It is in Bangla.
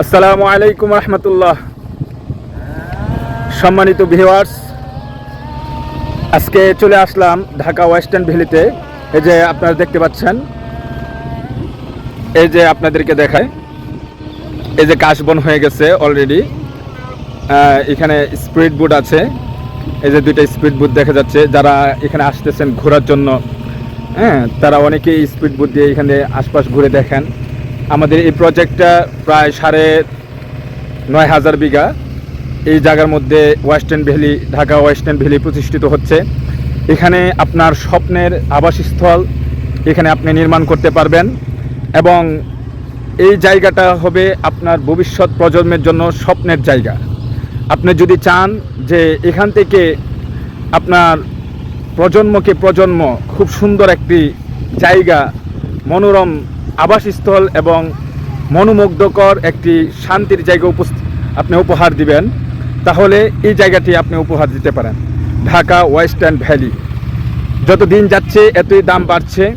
আসসালামু আলাইকুম রহমতুল্লাহ। সম্মানিত ভিওয়ার্স আজকে চলে আসলাম ঢাকা ওয়েস্টার্ন ভ্যালিতে। এই যে আপনারা দেখতে পাচ্ছেন, এই যে আপনাদেরকে দেখায়, এই যে কাশবন হয়ে গেছে অলরেডি এখানে স্পিড বোট আছে, এই যে দুইটা স্পিড বোট দেখা যাচ্ছে। যারা এখানে আসতেছেন ঘোরার জন্য হ্যাঁ তারা অনেকেই স্পিড বোট দিয়ে এখানে আশপাশ ঘুরে দেখেন। আমাদের এই প্রজেক্টটা প্রায় সাড়ে নয় হাজার বিঘা। এই জায়গার মধ্যে western valley Dhaka western valley প্রতিষ্ঠিত হচ্ছে। এখানে আপনার স্বপ্নের আবাসস্থল এখানে আপনি নির্মাণ করতে পারবেন এবং এই জায়গাটা হবে আপনার ভবিষ্যৎ প্রজন্মের জন্য স্বপ্নের জায়গা। আপনি যদি চান যে এখান থেকে আপনার প্রজন্মকে প্রজন্ম খুব সুন্দর একটি জায়গা মনোরম আবাসস্থল এবং মনোমুগ্ধকর একটি শান্তির জায়গা আপনি উপহার দিবেন। তাহলে এই জায়গাটি আপনি উপহার দিতে পারেন। Dhaka western valley. যত দিন যাচ্ছে, এতই দাম বাড়ছে।